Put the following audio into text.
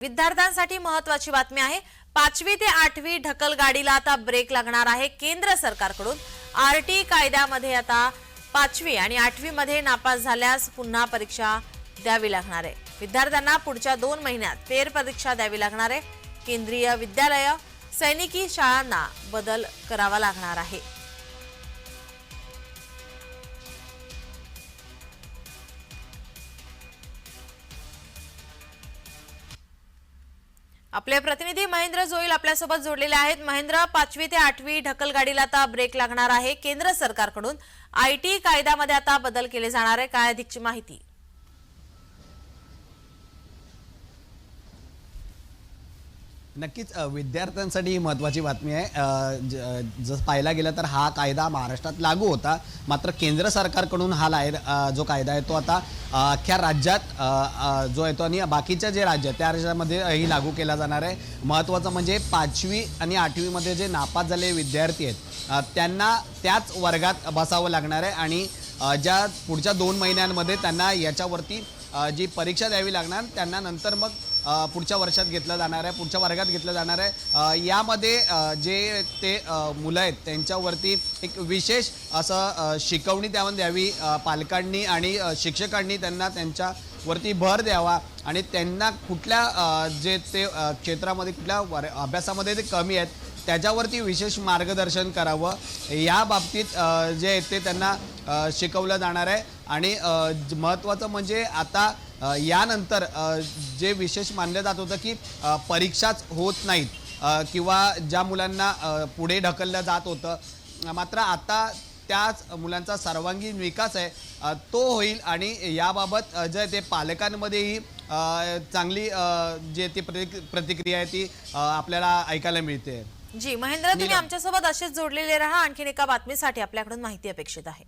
विद्यार्थ्यांसाठी महत्वाची बातमी आहे. पाचवी ते आठवी ढकल गाडीला आता ब्रेक लागणार आहे. केंद्र सरकारकडून आरटी कायद्यामध्ये आता पाचवी आणि आठवी मध्ये नापास झाल्यास पुन्हा परीक्षा द्यावी लागणार आहे. विद्यार्थ्यांना पुढच्या दोन महिन्यात फेर परीक्षा द्यावी लागणार आहे. केंद्रीय विद्यालय सैनिकी शाळांना बदल करावा लागणार आहे. आपले प्रतिनिधी महेंद्र जोईल आपल्यासोबत जोडलेले आहेत. महेंद्र पाचवी ते आठवी ढकल गाडीला आता ब्रेक लागणार आहे. केंद्र सरकारकडून आय टी कायद्यामध्ये आता बदल केले जाणार आहे. काय अधिकची माहिती? नक्कीच विद्यार्थ्यांसाठी ही महत्त्वाची बातमी आहे. ज- जसं पाहायला गेलं तर हा कायदा महाराष्ट्रात लागू होता. मात्र केंद्र सरकारकडून हा लाय जो कायदा आहे तो आता अख्ख्या राज्यात जो येतो आणि बाकीच्या जे राज्य आहेत, त्या राज्यामध्ये ही लागू केला जाणार आहे. महत्त्वाचं म्हणजे पाचवी आणि आठवीमध्ये जे नापास झालेले विद्यार्थी आहेत त्यांना त्याच वर्गात बसावं लागणार आहे आणि ज्या पुढच्या दोन महिन्यांमध्ये त्यांना याच्यावरती जी परीक्षा द्यावी लागणार त्यांना नंतर मग पुढच्या वर्षात घेतलं जाणार आहे पुढच्या वर्गात घेतलं जाणार आहे. यामध्ये जे ते मुलं आहेत त्यांच्यावरती एक विशेष असं शिकवणी त्यामध्ये द्यावी. पालकांनी आणि शिक्षकांनी त्यांना त्यांच्यावरती भर द्यावा आणि त्यांना कुठल्या जे ते क्षेत्रामध्ये कुठल्या वर अभ्यासामध्ये ते कमी आहेत त्याच्यावरती विशेष मार्गदर्शन करावं. या बाबतीत जे आहे ते त्यांना शिकवलं जाणार आहे. आणि महत्त्वाचं म्हणजे आता यानंतर जे विशेष मानलं जात होतं की परीक्षाच होत नाहीत किंवा ज्या मुलांना पुढे ढकललं जात होतं मात्र आता त्याच मुलांचा सर्वांगीण विकास आहे तो होईल आणि याबाबत जे ते पालकांमध्येही चांगली जे ती प्रति प्रतिक्रिया आहे ती आपल्याला ऐकायला मिळते जी महेंद्र तुम्ही. आमच्यासोबत असेच जोडलेले राहा आणखीन एका बातमीसाठी आपल्याकडून माहिती अपेक्षित आहे